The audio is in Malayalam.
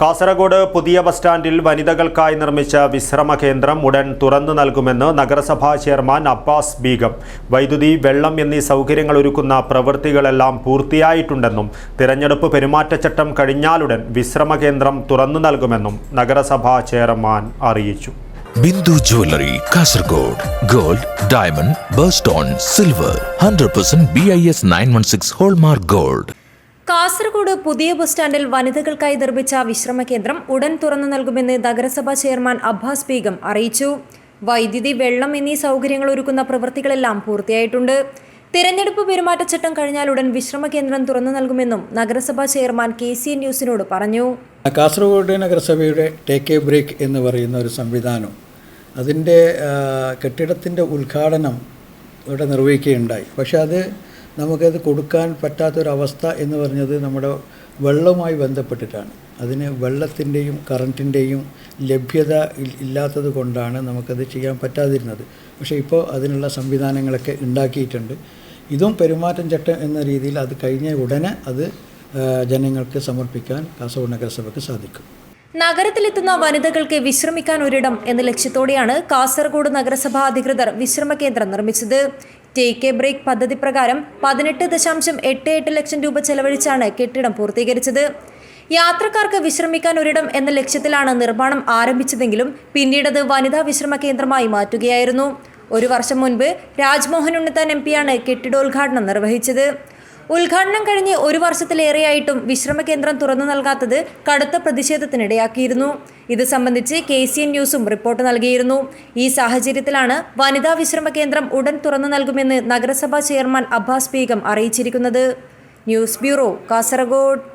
കാസർഗോഡ് പുതിയ ബസ് സ്റ്റാൻഡിൽ വനിതകൾക്കായി നിർമ്മിച്ച വിശ്രമ കേന്ദ്രം ഉടൻ തുറന്നു നൽകുമെന്ന് നഗരസഭാ ചെയർമാൻ അബ്ബാസ് ബീഗം. വൈദ്യുതി വെള്ളം എന്നീ സൗകര്യങ്ങൾ ഒരുക്കുന്ന പ്രവൃത്തികളെല്ലാം പൂർത്തിയായിട്ടുണ്ടെന്നും തിരഞ്ഞെടുപ്പ് പെരുമാറ്റച്ചട്ടം കഴിഞ്ഞാലുടൻ വിശ്രമ കേന്ദ്രം തുറന്നു നൽകുമെന്നും നഗരസഭാ ചെയർമാൻ അറിയിച്ചു. Bindu jewellery Kasaragod. Gold diamond birthstone silver. Hundred percent B I S nine one six hallmark gold. Kasaragod പുതിയ ബസ് സ്റ്റാൻഡിൽ വനിതകൾക്കായി നിർമ്മിച്ച വിശ്രമ കേന്ദ്രം ഉടൻ തുറന്നു നൽകുമെന്ന് നഗരസഭാ ചെയർമാൻ അബ്ബാസ് ബീഗം അറിയിച്ചു. വൈദ്യുതി വെള്ളം എന്നീ സൗകര്യങ്ങൾ ഒരുക്കുന്ന പ്രവൃത്തികളെല്ലാം പൂർത്തിയായിട്ടുണ്ട്. തിരഞ്ഞെടുപ്പ് പെരുമാറ്റച്ചട്ടം കഴിഞ്ഞാൽ ഉടൻ വിശ്രമ കേന്ദ്രം തുറന്നു നൽകുമെന്നും നഗരസഭാ ചെയർമാൻ കെ സി ന്യൂസിനോട് പറഞ്ഞു. കാസർഗോഡ് നഗരസഭയുടെ ടേക്ക് എ ബ്രേക്ക് എന്ന് പറയുന്ന ഒരു സംവിധാനം അതിന്റെ കെട്ടിടത്തിന്റെ ഉദ്ഘാടനം ഇവിടെ നിർവഹിക്കുകയുണ്ടായി. പക്ഷേ അത് നമുക്കത് കൊടുക്കാൻ പറ്റാത്തൊരവസ്ഥ എന്ന് പറഞ്ഞത് നമ്മുടെ വെള്ളവുമായി ബന്ധപ്പെട്ടിട്ടാണ്. അതിന് വെള്ളത്തിന്റെയും കറണ്ടിന്റെയും ലഭ്യത ഇല്ലാത്തത് കൊണ്ടാണ് നമുക്കത് ചെയ്യാൻ പറ്റാതിരുന്നത്. പക്ഷേ ഇപ്പോൾ അതിനുള്ള സംവിധാനങ്ങളൊക്കെ ഉണ്ടാക്കിയിട്ടുണ്ട്. ഇതും പെരുമാറ്റം ചട്ടം എന്ന രീതിയിൽ അത് കഴിഞ്ഞ ഉടനെ അത് ജനങ്ങൾക്ക് സമർപ്പിക്കാൻ കാസർഗോഡ് നഗരസഭയ്ക്ക് സാധിക്കും. നഗരത്തിലെത്തുന്ന വനിതകൾക്ക് വിശ്രമിക്കാൻ ഒരിടം എന്ന ലക്ഷ്യത്തോടെയാണ് കാസർഗോഡ് നഗരസഭാ അധികൃതർ വിശ്രമ കേന്ദ്രം നിർമ്മിച്ചത്. ടേക്ക് എ ബ്രേക്ക് പദ്ധതി പ്രകാരം പതിനെട്ട് ദശാംശം എട്ട് എട്ട് ലക്ഷം രൂപ ചെലവഴിച്ചാണ് കെട്ടിടം പൂർത്തീകരിച്ചത്. യാത്രക്കാർക്ക് വിശ്രമിക്കാൻ ഒരിടം എന്ന ലക്ഷ്യത്തിലാണ് നിർമ്മാണം ആരംഭിച്ചതെങ്കിലും പിന്നീടത് വനിതാ വിശ്രമ കേന്ദ്രമായി മാറ്റുകയായിരുന്നു. ഒരു വർഷം മുൻപ് രാജ്മോഹൻ ഉണ്ണിത്താൻ എം പിയാണ് കെട്ടിടോദ്ഘാടനം നിർവഹിച്ചത്. ഉദ്ഘാടനം കഴിഞ്ഞ് ഒരു വർഷത്തിലേറെയായിട്ടും വിശ്രമ കേന്ദ്രം തുറന്നു നൽകാത്തത് കടുത്ത പ്രതിഷേധത്തിനിടയാക്കിയിരുന്നു. ഇത് സംബന്ധിച്ച് കെ സി എൻ ന്യൂസും റിപ്പോർട്ട് നൽകിയിരുന്നു. ഈ സാഹചര്യത്തിലാണ് വനിതാ വിശ്രമ കേന്ദ്രം ഉടൻ തുറന്നു നൽകുമെന്ന് നഗരസഭാ ചെയർമാൻ അബ്ബാസ് ബീഗം അറിയിച്ചിരിക്കുന്നത്. News bureau Kasaragod.